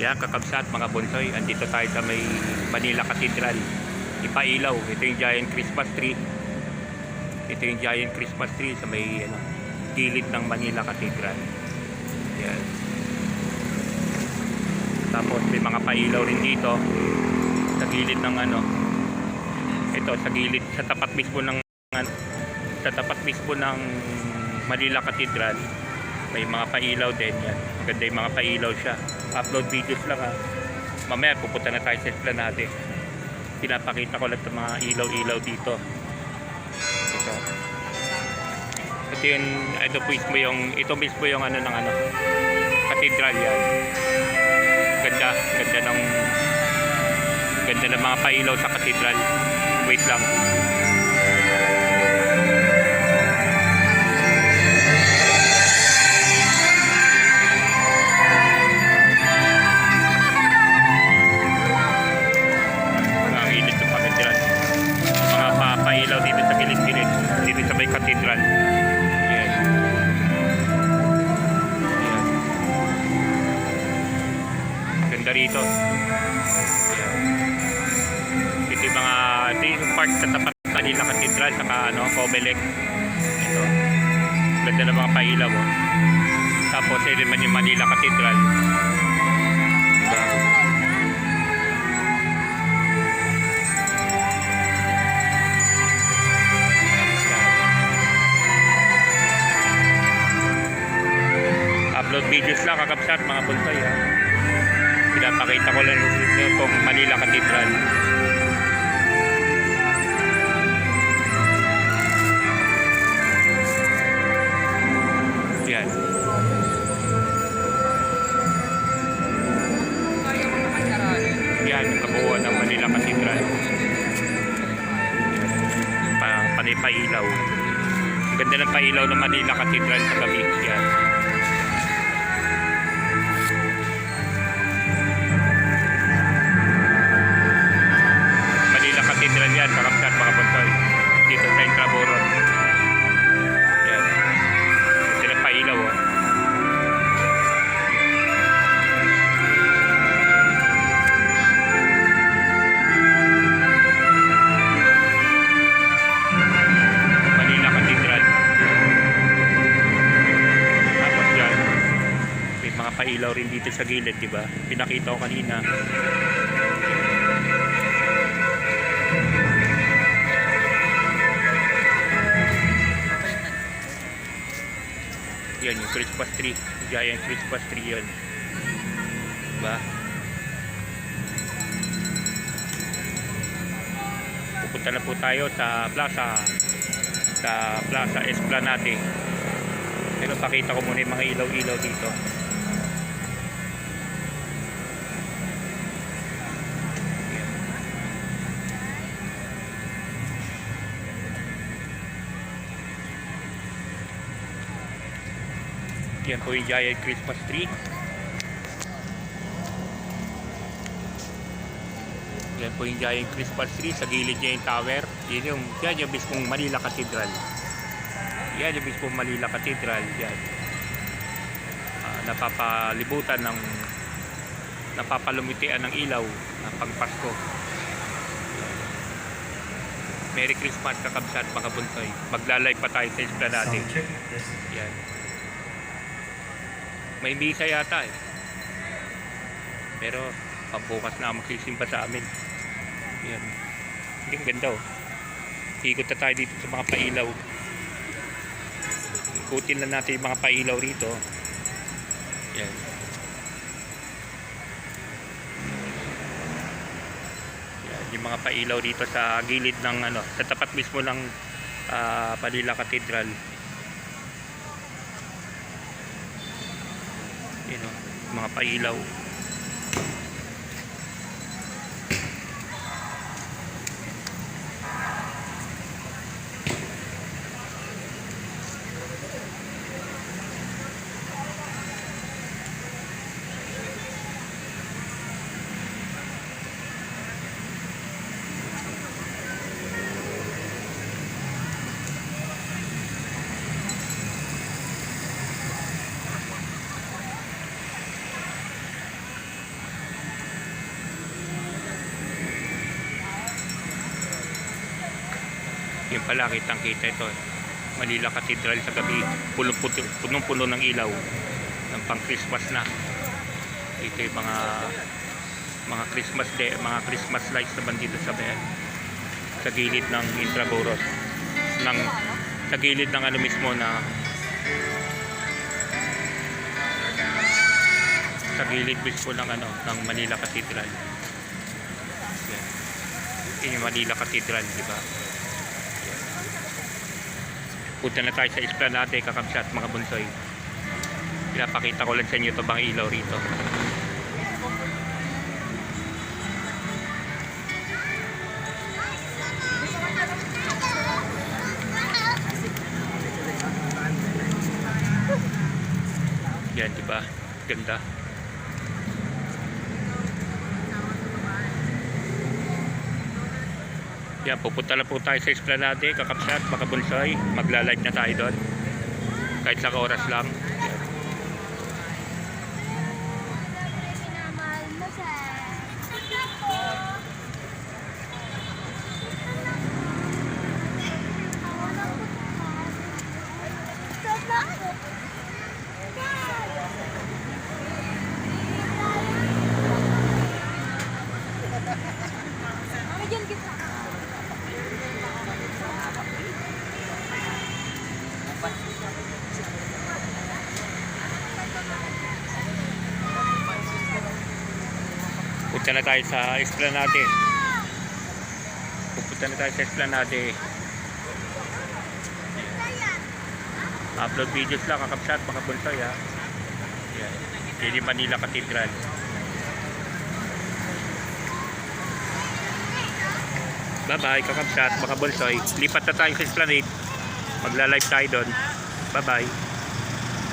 Yan, kakabsat mga bonsoy. Andito tayo sa may Manila Cathedral. Ipailaw. Ito yung giant Christmas tree. Ito yung giant Christmas tree sa may ano, gilid ng Manila Cathedral. Yan. Tapos may mga pailaw rin dito sa gilid ng ano. Ito sa gilid sa tapat mismo ng ano, sa tapat mismo ng Manila Cathedral may mga pailaw din yan maganda yung mga pailaw siya upload videos lang ha mamaya pupunta na tayo sa esplanade pinapakita ko lang ng mga ilaw-ilaw dito. Ito. Ito yung ito mismo yung ito mismo yung ano ng ano cathedral yan. Ganda ganda ng ganda ng mga pailaw sa cathedral wait lang gilid-gilid dito sa may katedral. Yan yan ganda rito. Ito yung mga ito yung park sa tapat ng Manila Cathedral saka ano Comelec. Ito. Ganda ng mga pailaw oh. tapos ito naman yung Manila Cathedral Cathedral yan. Yan yung kabuuan ng Manila Cathedral. Pa, panay pailaw. Ganda ng pailaw ng Manila Cathedral sa gabi yan Pailaw rin dito sa gilid, di ba? Pinakita ko kanina. Yan yung Christmas tree. Giant Christmas tree yun. Diba? Pupunta na po tayo sa plaza. Sa plaza Esplanade. Pero pakita ko muna yung mga ilaw-ilaw dito. Yan po yung giant Christmas tree. Yan po yung giant Christmas tree. Sa gilid niya yung tower. Yan yung, yan yung mismong Manila Cathedral. Yan yung mismong Manila Cathedral. Yan. Ah, napapalibutan ng napapalumitian ng ilaw ng pagpasko. Merry Christmas kakabsat mga bunsoy. Maglalay pa tayo sa esplanade. Yan. May misa yata eh. Pero pambukas na magsisimba sa amin. Yan. Ang ganda oh. Ikot na tayo dito sa mga pailaw. Ikutin lang natin yung mga pailaw rito. Yan. Yan, yung mga pailaw dito sa gilid ng ano, sa tapat mismo ng ah, Manila Cathedral. Yun o, mga pailaw. Pala, kitang kita ito. Manila Cathedral sa gabi. Punong-puno ng ilaw. Ng pang Christmas na. Ito yung mga mga Christmas day, mga Christmas lights naman dito sa. Sa gilid ng Intramuros. Ng, sa gilid ng ano mismo na sa gilid mismo ng ano ng Manila Cathedral. Yan. Yun yung Manila Cathedral, di ba? Punta na tayo sa Esplanade, kakabsat mga bunsoy. Pinapakita ko lang sa inyo ito bang ilaw rito. Yan, di ba? Ganda. Yan, pupunta na po tayo sa Esplanade, kakapsat, makabunsoy. Magla-live na tayo doon. Kahit sa oras lang. Punta na tayo sa Esplanade. Pupunta na tayo sa Esplanade. Upload videos lang, kakapsat, makabunsoy ha. Yan. Yung Manila Cathedral. Bye-bye, kakapsat, makabunsoy. Lipat na tayo sa Esplanade. Magla-live tayo doon. Bye-bye.